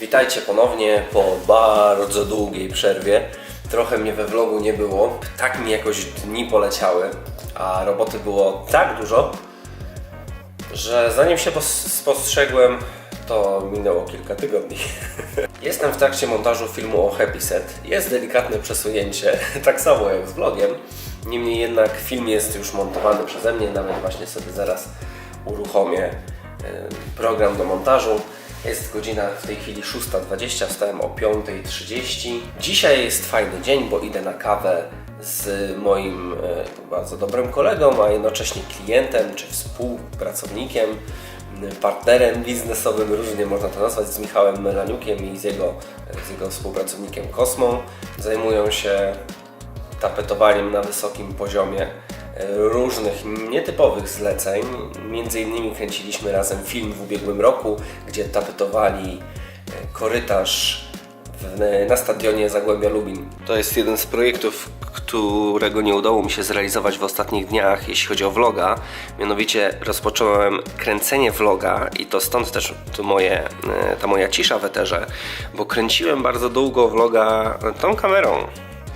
Witajcie ponownie po bardzo długiej przerwie. Trochę mnie we vlogu nie było. Tak mi jakoś dni poleciały, a roboty było tak dużo, że zanim się pos- spostrzegłem, to minęło kilka tygodni. Jestem w trakcie montażu filmu o Happy Set. Jest delikatne przesunięcie, tak samo jak z vlogiem. Niemniej jednak film jest już montowany przeze mnie, nawet właśnie sobie zaraz uruchomię program do montażu. Jest godzina w tej chwili 6.20, wstałem o 5.30. Dzisiaj jest fajny dzień, bo idę na kawę z moim e, bardzo dobrym kolegą, a jednocześnie klientem czy współpracownikiem, partnerem biznesowym, różnie można to nazwać, z Michałem Melaniukiem i z jego, z jego współpracownikiem Kosmą. Zajmują się tapetowaniem na wysokim poziomie różnych nietypowych zleceń. Między innymi kręciliśmy razem film w ubiegłym roku, gdzie tapetowali e, korytarz na stadionie Zagłębia Lubin. To jest jeden z projektów, którego nie udało mi się zrealizować w ostatnich dniach, jeśli chodzi o vloga. Mianowicie rozpocząłem kręcenie vloga i to stąd też tu moje, e, ta moja cisza w eterze, bo kręciłem bardzo długo vloga tą kamerą.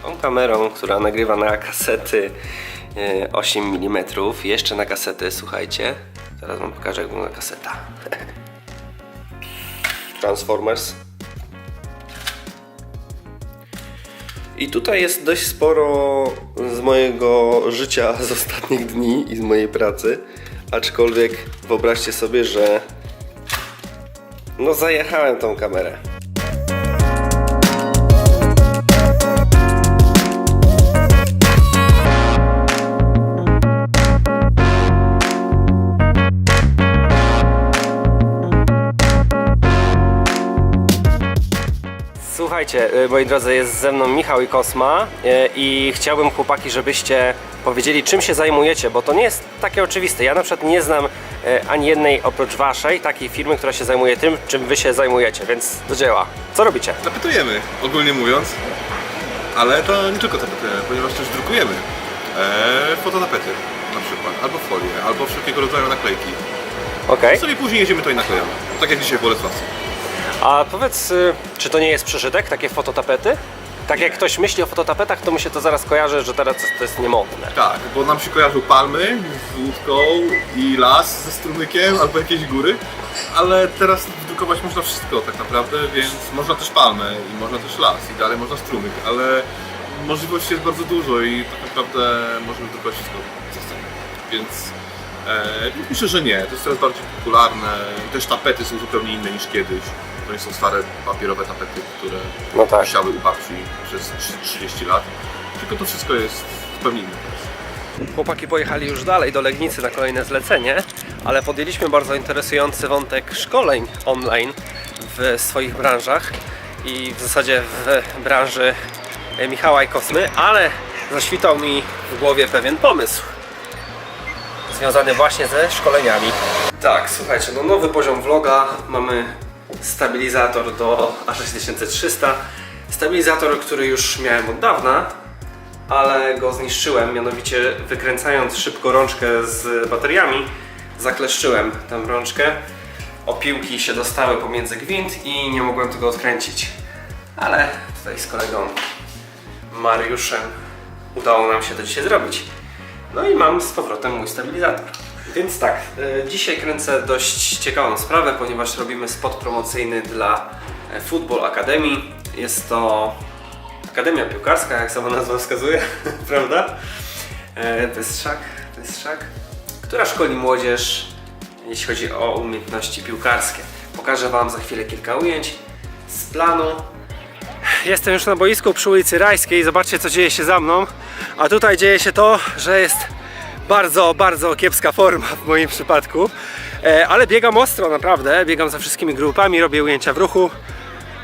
Tą kamerą, która nagrywa na kasety e, 8 mm, jeszcze na kasety, słuchajcie. Teraz wam pokażę jak wygląda kaseta. Transformers. I tutaj jest dość sporo z mojego życia z ostatnich dni i z mojej pracy. Aczkolwiek wyobraźcie sobie, że no zajechałem tą kamerę. Słuchajcie, y, moi drodzy, jest ze mną Michał i Kosma y, i chciałbym chłopaki, żebyście powiedzieli czym się zajmujecie, bo to nie jest takie oczywiste. Ja na przykład nie znam y, ani jednej oprócz waszej takiej firmy, która się zajmuje tym, czym wy się zajmujecie, więc do dzieła. Co robicie? Zapytujemy, ogólnie mówiąc, ale to nie tylko zapytujemy, ponieważ też drukujemy e, fototapety na przykład, albo folie, albo wszelkiego rodzaju naklejki. Okej. Sobie później jedziemy to i naklejamy, tak jak dzisiaj w Bolesławcu. A powiedz, y, czy to nie jest przeżytek, takie fototapety? Tak jak ktoś myśli o fototapetach, to mu się to zaraz kojarzy, że teraz to jest niemodne. Tak, bo nam się kojarzą palmy z łódką i las ze strumykiem, albo jakieś góry, ale teraz drukować można wszystko tak naprawdę, więc można też palmę i można też las i dalej można strumyk, ale możliwości jest bardzo dużo i tak naprawdę możemy drukować wszystko, co chcemy. Więc myślę, że nie, to jest coraz bardziej popularne, też tapety są zupełnie inne niż kiedyś. To nie są stare papierowe tapety, które No tak. wisiały u babci przez 30 lat, tylko to wszystko jest zupełnie inne. Chłopaki pojechali już dalej do Legnicy na kolejne zlecenie, ale podjęliśmy bardzo interesujący wątek szkoleń online w swoich branżach i w zasadzie w branży Michała i Kosmy, ale zaświtał mi w głowie pewien pomysł związany właśnie ze szkoleniami. Tak, słuchajcie, no nowy poziom vloga, mamy stabilizator do A6300, stabilizator, który już miałem od dawna, ale go zniszczyłem, mianowicie wykręcając szybko rączkę z bateriami, zakleszczyłem tę rączkę. Opiłki się dostały pomiędzy gwint i nie mogłem tego odkręcić. Ale tutaj z kolegą Mariuszem udało nam się to dzisiaj zrobić. No i mam z powrotem mój stabilizator. Więc tak, e, dzisiaj kręcę dość ciekawą sprawę, ponieważ robimy spot promocyjny dla e, Football Academy. Jest to Akademia Piłkarska, jak sama nazwa wskazuje, prawda? E, to jest szak, która szkoli młodzież, jeśli chodzi o umiejętności piłkarskie. Pokażę Wam za chwilę kilka ujęć z planu. Jestem już na boisku przy ulicy Rajskiej, zobaczcie co dzieje się za mną. A tutaj dzieje się to, że jest bardzo, bardzo kiepska forma w moim przypadku. E, Ale biegam ostro, naprawdę. Biegam za wszystkimi grupami, robię ujęcia w ruchu.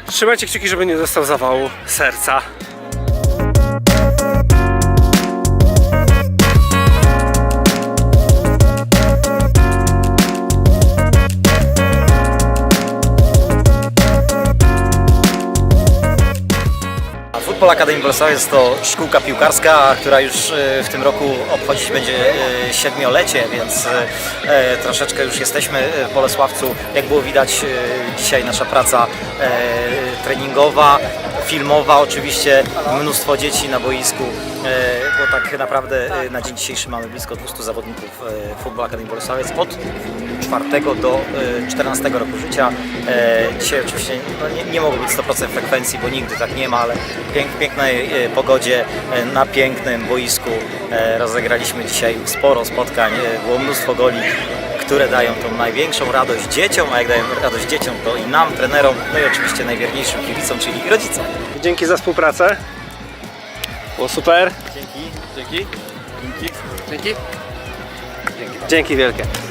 Trzymajcie kciuki, żeby nie dostał zawału serca. A w Football Academy Bolesław jest to szkółka piłkarska, która już e, w tym roku obchodzić będzie e, siedmiolecie, więc e, troszeczkę już jesteśmy w Bolesławcu. Jak było widać dzisiaj nasza praca treningowa, filmowa oczywiście, mnóstwo dzieci na boisku, bo tak naprawdę e, na dzień dzisiejszy mamy blisko 200 zawodników e, Football Academy Bolesławiec od 4 do e, 14 roku życia. E, Dzisiaj oczywiście no nie, nie mogło być 100% frekwencji, bo nigdy tak nie ma, ale w pięknej e, pogodzie, e, na pięknym boisku e, rozegraliśmy dzisiaj sporo spotkań, e, było mnóstwo goli, które dają tą największą radość dzieciom, a jak dają radość dzieciom, to i nam, trenerom, no i oczywiście najwierniejszym kibicom, czyli rodzicom. Dzięki za współpracę. Było super. Dzięki. Dzięki. Dzięki wielkie.